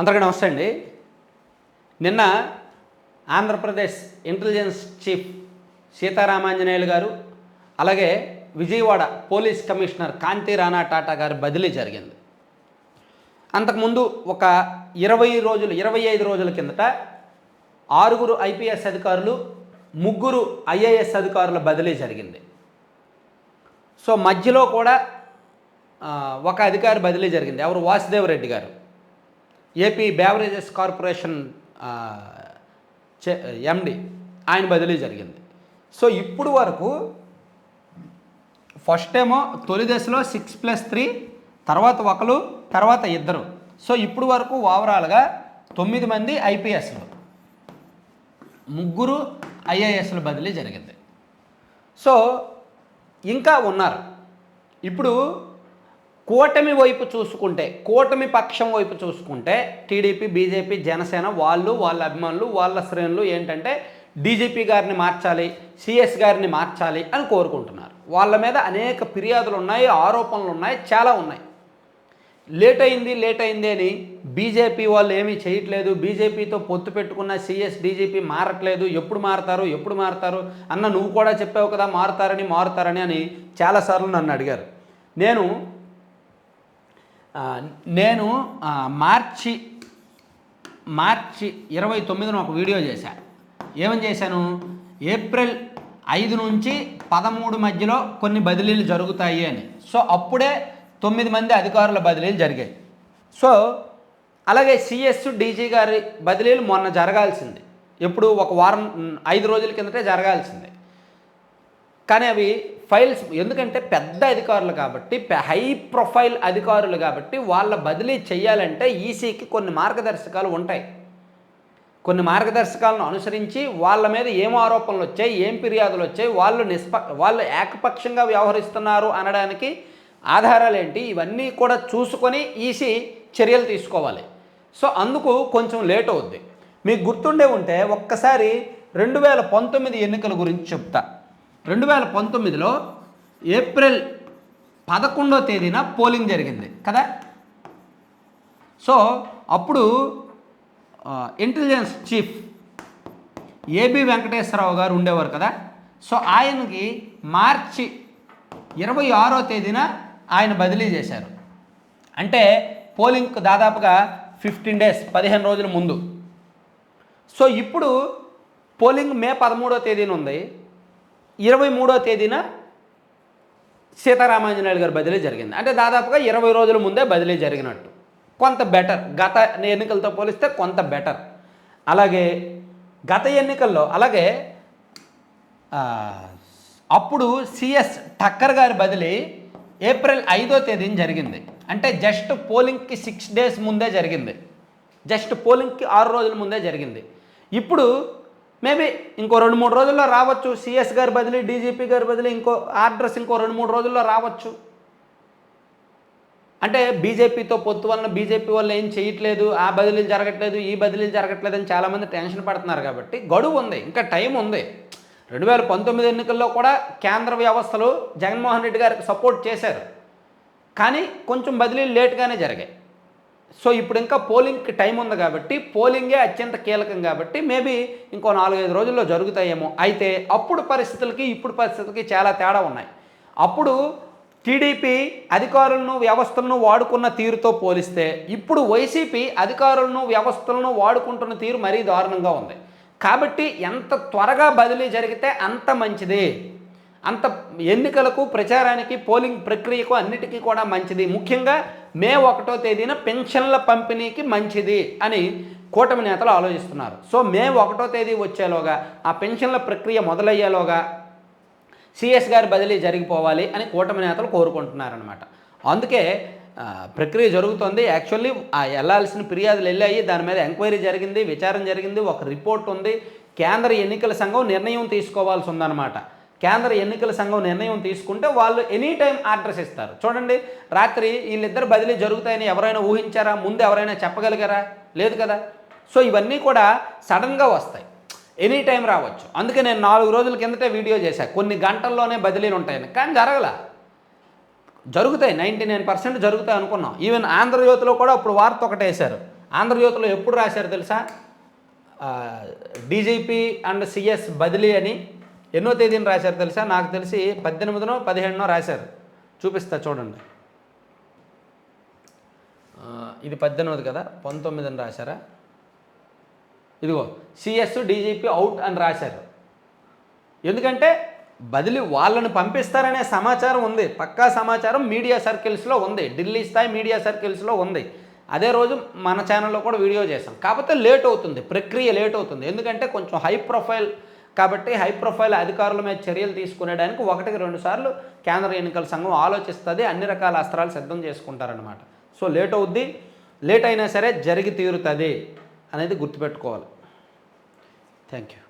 అందరికీ నమస్తే అండి. నిన్న ఆంధ్రప్రదేశ్ ఇంటెలిజెన్స్ చీఫ్ సీతారామాంజనేయులు గారు అలాగే విజయవాడ పోలీస్ కమిషనర్ కాంతి రాణా టాటా గారి బదిలీ జరిగింది. అంతకుముందు ఒక ఇరవై రోజులు ఇరవై ఐదు రోజుల కిందట ఆరుగురు ఐపీఎస్ అధికారులు ముగ్గురు ఐఏఎస్ అధికారుల బదిలీ జరిగింది. సో మధ్యలో కూడా ఒక అధికారి బదిలీ జరిగింది. ఎవరు? వాసుదేవ్ రెడ్డి గారు. ఏపీ బేవరేజెస్ కార్పొరేషన్ చే- ఎండి ఆయన బదిలీ జరిగింది. సో ఇప్పుడు వరకు ఫస్ట్ ఏమో తొలి దశలో సిక్స్ ప్లస్ త్రీ తర్వాత ఒకరు తర్వాత ఇద్దరు. సో ఇప్పుడు వరకు ఓవరాల్గా తొమ్మిది మంది ఐపీఎస్లు ముగ్గురు ఐఏఎస్ల బదిలీ జరిగింది. సో ఇంకా ఉన్నారు. ఇప్పుడు కూటమి వైపు చూసుకుంటే కూటమి పక్షం వైపు చూసుకుంటే టీడీపీ బీజేపీ జనసేన వాళ్ళు వాళ్ళ అభిమానులు వాళ్ళ శ్రేణులు ఏంటంటే డీజీపీ గారిని మార్చాలి సిఎస్ గారిని మార్చాలి అని కోరుకుంటున్నారు. వాళ్ళ మీద అనేక ఫిర్యాదులు ఉన్నాయి ఆరోపణలు ఉన్నాయి చాలా ఉన్నాయి. లేట్ అయింది లేట్ అయింది అని బీజేపీ వాళ్ళు ఏమీ చేయట్లేదు బీజేపీతో పొత్తు పెట్టుకున్న సిఎస్ డీజీపీ మారట్లేదు ఎప్పుడు మారతారు ఎప్పుడు మారతారు అన్న నువ్వు కూడా చెప్పావు కదా మారుతారని మారుతారని అని చాలాసార్లు నన్ను అడిగారు. నేను నేను మార్చి మార్చి ఇరవై తొమ్మిదిన ఒక వీడియో చేశాను ఏమని చేశాను? ఏప్రిల్ ఐదు నుంచి పదమూడు మధ్యలో కొన్ని బదిలీలు జరుగుతాయి అని. సో అప్పుడే తొమ్మిది మంది అధికారుల బదిలీలు జరిగాయి. సో అలాగే సిఎస్ డీజీ గారి బదిలీలు మొన్న జరగాల్సింది. ఎప్పుడు ఒక వారం ఐదు రోజుల కిందటే జరగాల్సింది. కానీ అవి ఫైల్స్ ఎందుకంటే పెద్ద అధికారులు కాబట్టి హై ప్రొఫైల్ అధికారులు కాబట్టి వాళ్ళ బదిలీ చేయాలంటే ఈసీకి కొన్ని మార్గదర్శకాలు ఉంటాయి. కొన్ని మార్గదర్శకాలను అనుసరించి వాళ్ళ మీద ఏం ఆరోపణలు వచ్చాయి ఏం ఫిర్యాదులు వచ్చాయి వాళ్ళు నిష్ప వాళ్ళు ఏకపక్షంగా వ్యవహరిస్తున్నారు అనడానికి ఆధారాలు ఏంటి ఇవన్నీ కూడా చూసుకొని ఈసీ చర్యలు తీసుకోవాలి. సో అందుకు కొంచెం లేట్ అవుద్ది. మీకు గుర్తుండే ఉంటే ఒక్కసారి రెండు వేల పంతొమ్మిది ఎన్నికల గురించి చెప్తా. రెండు వేల పంతొమ్మిదిలో ఏప్రిల్ పదకొండో తేదీన పోలింగ్ జరిగింది కదా? సో అప్పుడు ఇంటెలిజెన్స్ చీఫ్ ఏబి వెంకటేశ్వరరావు గారు ఉండేవారు కదా? సో ఆయనకి మార్చి ఇరవై ఆరో తేదీన ఆయన బదిలీ చేశారు. అంటే పోలింగ్కు దాదాపుగా ఫిఫ్టీన్ డేస్ పదిహేను రోజుల ముందు. సో ఇప్పుడు పోలింగ్ మే పదమూడో తేదీన ఉంది. ఇరవై మూడో తేదీన సీతారామాంజనేయులు గారి బదిలీ జరిగింది. అంటే దాదాపుగా ఇరవై రోజుల ముందే బదిలీ జరిగినట్టు. కొంత బెటర్ గత ఎన్నికలతో పోలిస్తే కొంత బెటర్ అలాగే గత ఎన్నికల్లో అలాగే అప్పుడు సిఎస్ ఠక్కర్ గారి బదిలీ ఏప్రిల్ ఐదో తేదీన జరిగింది. అంటే జస్ట్ పోలింగ్కి సిక్స్ డేస్ ముందే జరిగింది. జస్ట్ పోలింగ్కి ఆరు రోజుల ముందే జరిగింది. ఇప్పుడు మేబీ ఇంకో రెండు మూడు రోజుల్లో రావచ్చు. సిఎస్ గారి బదిలీ డీజీపీ గారి బదిలీ ఇంకో ఆర్డర్స్ ఇంకో రెండు మూడు రోజుల్లో రావచ్చు. అంటే బీజేపీతో పొత్తు వలన బీజేపీ వల్ల ఏం చేయట్లేదు ఆ బదిలీలు జరగట్లేదు ఈ బదిలీలు జరగట్లేదు అని చాలామంది టెన్షన్ పడుతున్నారు కాబట్టి గడువు ఉంది ఇంకా టైం ఉంది. రెండు వేల పంతొమ్మిది ఎన్నికల్లో కూడా కేంద్ర వ్యవస్థలు జగన్మోహన్ రెడ్డి గారికి సపోర్ట్ చేశారు. కానీ కొంచెం బదిలీలు లేట్గానే జరిగాయి. సో ఇప్పుడు ఇంకా పోలింగ్కి టైం ఉంది కాబట్టి పోలింగే అత్యంత కీలకం కాబట్టి మేబీ ఇంకో నాలుగైదు రోజుల్లో జరుగుతాయేమో. అయితే అప్పుడు పరిస్థితులకి ఇప్పుడు పరిస్థితులకి చాలా తేడా ఉన్నాయి. అప్పుడు టీడీపీ అధికారులను వ్యవస్థలను వాడుకున్న తీరుతో పోలిస్తే ఇప్పుడు వైసీపీ అధికారులను వ్యవస్థలను వాడుకుంటున్న తీరు మరీ దారుణంగా ఉంది. కాబట్టి ఎంత త్వరగా బదిలీ జరిగితే అంత మంచిది. అంత ఎన్నికలకు ప్రచారానికి పోలింగ్ ప్రక్రియకు అన్నిటికీ కూడా మంచిది. ముఖ్యంగా మే ఒకటో తేదీన పెన్షన్ల పంపిణీకి మంచిది అని కూటమి నేతలు ఆలోచిస్తున్నారు. సో మే ఒకటో తేదీ వచ్చేలోగా ఆ పెన్షన్ల ప్రక్రియ మొదలయ్యేలోగా సిఎస్ గారి బదిలీ జరిగిపోవాలి అని కూటమి నేతలు కోరుకుంటున్నారనమాట అందుకే ప్రక్రియ జరుగుతుంది. యాక్చువల్లీ ఆ వెళ్ళాల్సిన ఫిర్యాదులు వెళ్ళాయి. దాని మీద ఎంక్వైరీ జరిగింది విచారణ జరిగింది ఒక రిపోర్ట్ ఉంది. కేంద్ర ఎన్నికల సంఘం నిర్ణయం తీసుకోవాల్సి ఉందన్నమాట. కేంద్ర ఎన్నికల సంఘం నిర్ణయం తీసుకుంటే వాళ్ళు ఎనీ టైం అడ్రస్ ఇస్తారు. చూడండి రాత్రి వీళ్ళిద్దరు బదిలీ జరుగుతాయని ఎవరైనా ఊహించారా? ముందు ఎవరైనా చెప్పగలిగారా? లేదు కదా? సో ఇవన్నీ కూడా సడన్గా వస్తాయి. ఎనీ టైం రావచ్చు. అందుకే నేను నాలుగు రోజుల కిందటే వీడియో చేశాను కొన్ని గంటల్లోనే బదిలీలు ఉంటాయని. కానీ జరగల. జరుగుతాయి. నైంటీ నైన్ పర్సెంట్ జరుగుతాయి అనుకున్నాం. ఈవెన్ ఆంధ్రజ్యోతిలో కూడా ఇప్పుడు వార్త ఒకటేశారు ఆంధ్రజ్యోతిలో ఎప్పుడు రాశారు తెలుసా? డీజీపీ అండ్ సిఎస్ బదిలీ అని ఎన్నో తేదీని రాశారు తెలుసా? నాకు తెలిసి పద్దెనిమిదినో పదిహేడునో రాశారు. చూపిస్తా చూడండి. ఇది పద్దెనిమిది కదా? పంతొమ్మిదిని రాశారా? ఇదిగో సిఎస్ డీజీపీ అవుట్ అని రాశారు. ఎందుకంటే బదిలీ వాళ్ళని పంపిస్తారనే సమాచారం ఉంది. పక్కా సమాచారం మీడియా సర్కిల్స్లో ఉంది. ఢిల్లీ స్థాయి మీడియా సర్కిల్స్లో ఉంది. అదే రోజు మన ఛానల్లో కూడా వీడియో చేసాం కాకపోతే లేట్ అవుతుంది. ప్రక్రియ లేట్ అవుతుంది. ఎందుకంటే కొంచెం హై ప్రొఫైల్ కాబట్టి హై ప్రొఫైల్ అధికారుల మీద చర్యలు తీసుకునేడానికి ఒకటికి రెండు సార్లు కేంద్ర ఎన్నికల సంఘం ఆలోచిస్తుంది అన్ని రకాల అస్త్రాలు సిద్ధం చేసుకుంటారనమాట సో లేట్ అవుద్ది లేట్ అయినా సరే జరిగి తీరుతుంది అనేది గుర్తుపెట్టుకోవాలి. Thank you